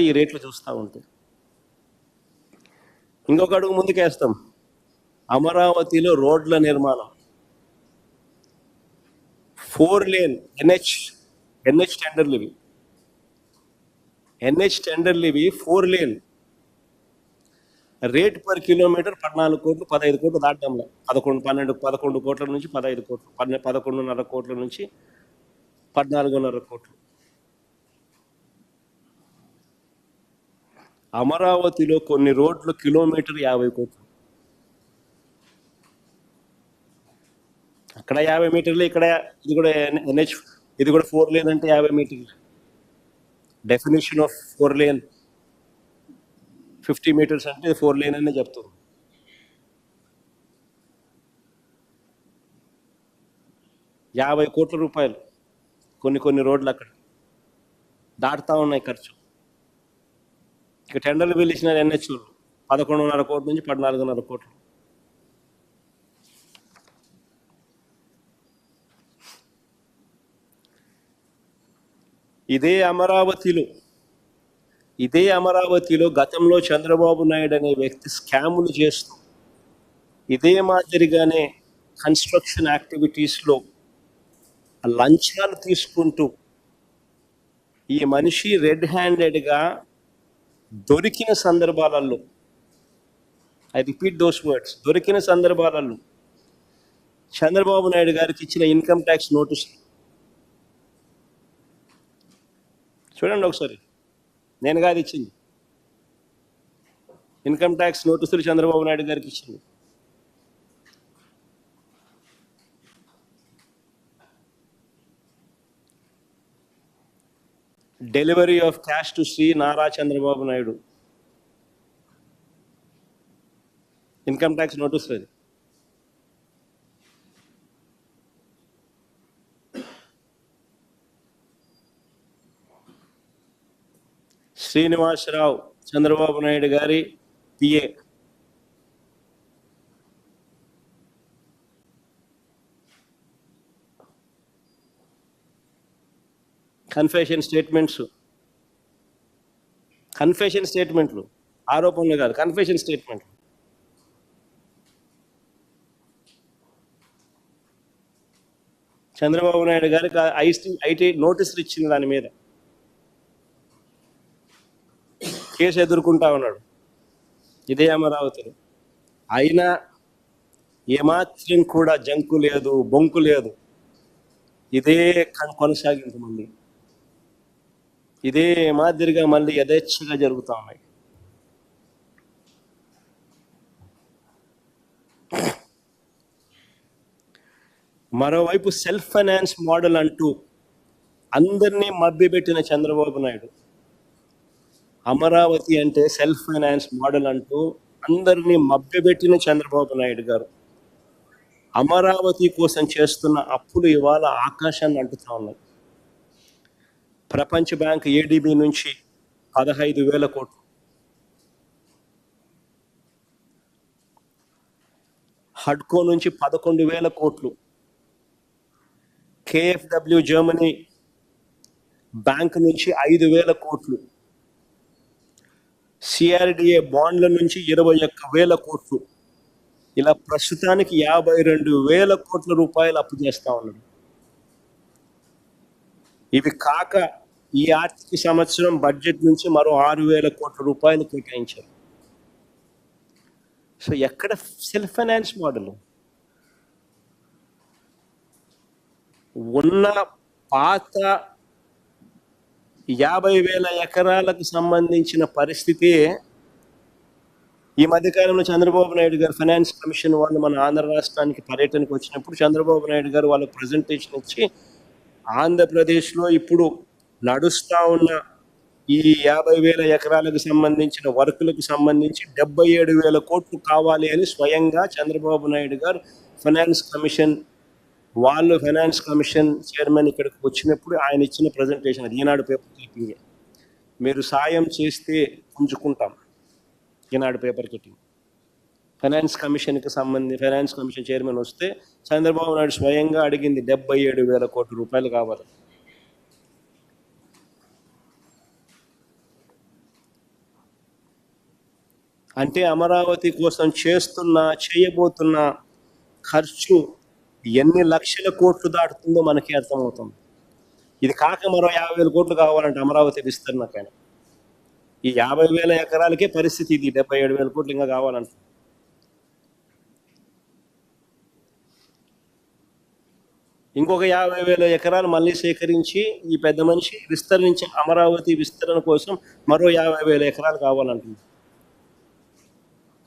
ఈ రేట్లు చూస్తూ ఉంటే. ఇంకొక అడుగు ముందుకేస్తాం. అమరావతిలో రోడ్ల నిర్మాణం. ఫోర్ లేన్ ఎన్హెచ్ ఎన్హెచ్ టెండర్లు ఇవి. ఎన్హెచ్ టెండర్లు ఇవి four lane. Rate per kilometre పద్నాలుగు కోట్లు పదహైదు కోట్లు దాటడంలో. పదకొండు పన్నెండు పదకొండు కోట్ల నుంచి పదహైదు కోట్లు పన్నె పదకొండున్నర కోట్ల నుంచి పద్నాలుగున్నర కోట్లు. అమరావతిలో కొన్ని రోడ్లు కిలోమీటర్ యాభై కోట్లు. అక్కడ యాభై మీటర్లు ఇక్కడ ఇది కూడా ఎన్హెచ్ ఇది కూడా ఫోర్ లేన్ అంటే యాభై మీటర్లు. Definition of four lane fifty metres అంటే ఫోర్ లేన్ అనే చెప్తారు యాభై కోట్ల రూపాయలు కొన్ని కొన్ని రోడ్లు అక్కడ. దాటుతా ఉన్నాయి ఖర్చు. ఇక టెండర్లు పిలిచిన ఎన్హెచ్లు పదకొండున్నర కోట్ల నుంచి పద్నాలుగున్నర కోట్లు. ఇదే అమరావతిలో ఇదే అమరావతిలో గతంలో చంద్రబాబు నాయుడు అనే వ్యక్తి స్కాములు చేస్తూ ఇదే మాదిరిగానే కన్స్ట్రక్షన్ యాక్టివిటీస్లో లంచాలు తీసుకుంటూ ఈ మనిషి రెడ్ హ్యాండెడ్గా దొరికిన సందర్భాలలో ఐ రిపీట్ దోస్ వర్డ్స్ దొరికిన సందర్భాలలో చంద్రబాబు నాయుడు గారికి ఇచ్చిన ఇన్కమ్ ట్యాక్స్ నోటీస్ చూడండి ఒకసారి నేను కాదు ఇచ్చింది. ఇన్కమ్ ట్యాక్స్ నోటీసులు చంద్రబాబు నాయుడు గారికి ఇచ్చింది. Delivery of cash to Shri Nara Chandrababu Naidu. Income tax notice అది శ్రీనివాసరావు చంద్రబాబు నాయుడు గారి పిఏ కన్ఫెషన్ స్టేట్మెంట్స్ కన్ఫెషన్ స్టేట్మెంట్లు ఆరోపణలు కాదు కన్ఫెషన్ స్టేట్మెంట్లు చంద్రబాబు నాయుడు గారికి ఐటీ ఐటీ నోటీసులు ఇచ్చింది దాని మీద. కేసు ఎదుర్కొంటా ఉన్నాడు. ఇదే అమరావతిలో అయినా ఏమాత్రం కూడా జంకు లేదు బొంకు లేదు. ఇదే కొనసాగింది మళ్ళీ. ఇదే మాదిరిగా మళ్ళీ యథేచ్ఛగా జరుగుతూ ఉన్నాయి. మరోవైపు సెల్ఫ్ ఫైనాన్స్ మోడల్ అంటూ అందరినీ మభ్యపెట్టిన చంద్రబాబు నాయుడు. అమరావతి అంటే సెల్ఫ్ ఫైనాన్స్ మోడల్ అంటూ అందరినీ మభ్యపెట్టిన చంద్రబాబు నాయుడు గారు. అమరావతి కోసం చేస్తున్న అప్పులు ఇవాళ ఆకాశాన్ని అంటుతా ఉన్నాయి. ప్రపంచ బ్యాంక్ ఏడీబీ నుంచి పదహైదు వేల కోట్లు. హడ్కో నుంచి పదకొండు వేల కోట్లు. కేఎఫ్డబ్ల్యూ జర్మనీ బ్యాంక్ నుంచి ఐదు వేల కోట్లు. సిఆర్డిఏ బాండ్ల నుంచి ఇరవై ఒక్క వేల కోట్లు. ఇలా ప్రస్తుతానికి యాభై రెండు వేల కోట్ల రూపాయలు అప్పు చేస్తా ఉన్నాడు. ఇవి కాక ఈ ఆర్థిక సంవత్సరం బడ్జెట్ నుంచి మరో ఆరు వేల కోట్ల రూపాయలు కేటాయించారు. సో ఎక్కడ సెల్ఫ్ ఫైనాన్స్ మోడల్? ఉన్న పాత యాభై వేల ఎకరాలకు సంబంధించిన పరిస్థితి ఈ మధ్యకాలంలో చంద్రబాబు నాయుడు గారు ఫైనాన్స్ కమిషన్ వాళ్ళు మన ఆంధ్ర రాష్ట్రానికి పర్యటనకు వచ్చినప్పుడు చంద్రబాబు నాయుడు గారు వాళ్ళ ప్రజెంటేషన్ ఇచ్చి ఆంధ్రప్రదేశ్లో ఇప్పుడు నడుస్తూ ఉన్న ఈ యాభై వేల ఎకరాలకు సంబంధించిన వర్కులకు సంబంధించి డెబ్బై ఏడు వేల కోట్లు కావాలి అని స్వయంగా చంద్రబాబు నాయుడు గారు ఫైనాన్స్ కమిషన్ వాళ్ళు ఫైనాన్స్ కమిషన్ చైర్మన్ ఇక్కడికి వచ్చినప్పుడు ఆయన ఇచ్చిన ప్రజెంటేషన్ అది. Eenadu paper clipping. మీరు సాయం చేస్తే పుంజుకుంటాం. Eenadu paper cutting. ఫైనాన్స్ కమిషన్కి సంబంధించి ఫైనాన్స్ కమిషన్ చైర్మన్ వస్తే చంద్రబాబు నాయుడు స్వయంగా అడిగింది డెబ్బై ఏడు వేల కోట్ల రూపాయలు కావాలి. అంటే అమరావతి కోసం చేస్తున్న చేయబోతున్న ఖర్చు ఎన్ని లక్షల కోట్లు దాటుతుందో మనకి అర్థమవుతుంది. ఇది కాక మరో యాభై వేల కోట్లు కావాలంటే అమరావతి విస్తరణకైనా ఈ యాభై వేల ఎకరాలకే పరిస్థితి ఇది. డెబ్బై ఏడు వేల కోట్లు ఇంకా కావాలంటే ఇంకొక యాభై వేల ఎకరాలు మళ్ళీ సేకరించి ఈ పెద్ద మనిషి విస్తరించి అమరావతి విస్తరణ కోసం మరో యాభై వేల ఎకరాలు కావాలంటుంది.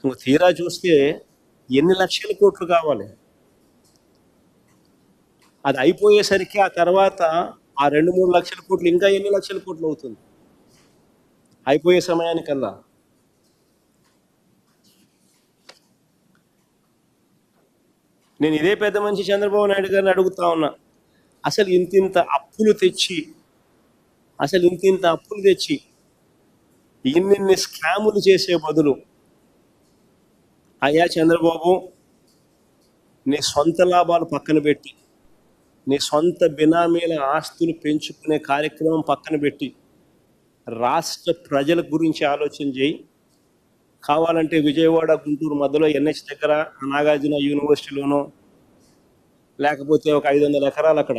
ఇంకో తీరా చూస్తే ఎన్ని లక్షల కోట్లు కావాలి? అది అయిపోయేసరికి ఆ తర్వాత ఆ రెండు మూడు లక్షల కోట్లు ఇంకా ఎన్ని లక్షల కోట్లు అవుతుంది? అయిపోయే సమయానికల్లా. నేను ఇదే పెద్ద మనిషి చంద్రబాబు నాయుడు గారిని అడుగుతా ఉన్నా. అసలు ఇంతింత అప్పులు తెచ్చి అసలు ఇంతింత అప్పులు తెచ్చి ఇన్నిన్ని స్కాములు చేసే బదులు అయ్యా చంద్రబాబు నీ సొంత లాభాలు పక్కన పెట్టి నీ సొంత బినామీల ఆస్తులు పెంచుకునే కార్యక్రమం పక్కన పెట్టి రాష్ట్ర ప్రజల గురించి ఆలోచన చేయి. కావాలంటే విజయవాడ గుంటూరు మధ్యలో ఎన్హెచ్ దగ్గర నాగార్జున యూనివర్సిటీలోనో లేకపోతే ఒక ఐదు వందల ఎకరాలు అక్కడ.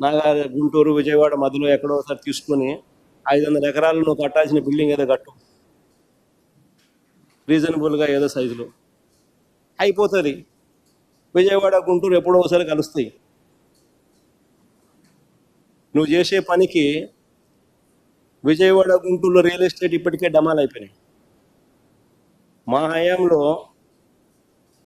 నాగా గుంటూరు విజయవాడ మధ్యలో ఎక్కడో ఒకసారి తీసుకొని ఐదు వందల ఎకరాలు నువ్వు కట్టాల్సిన బిల్డింగ్ ఏదో కట్టు. రీజనబుల్గా ఏదో సైజులో. అయిపోతుంది. విజయవాడ గుంటూరు ఎప్పుడో ఒకసారి కలుస్తాయి. నువ్వు చేసే పనికి విజయవాడ గుంటూరులో రియల్ ఎస్టేట్ ఇప్పటికే డమాల్ అయిపోయినాయి. మా హయాంలో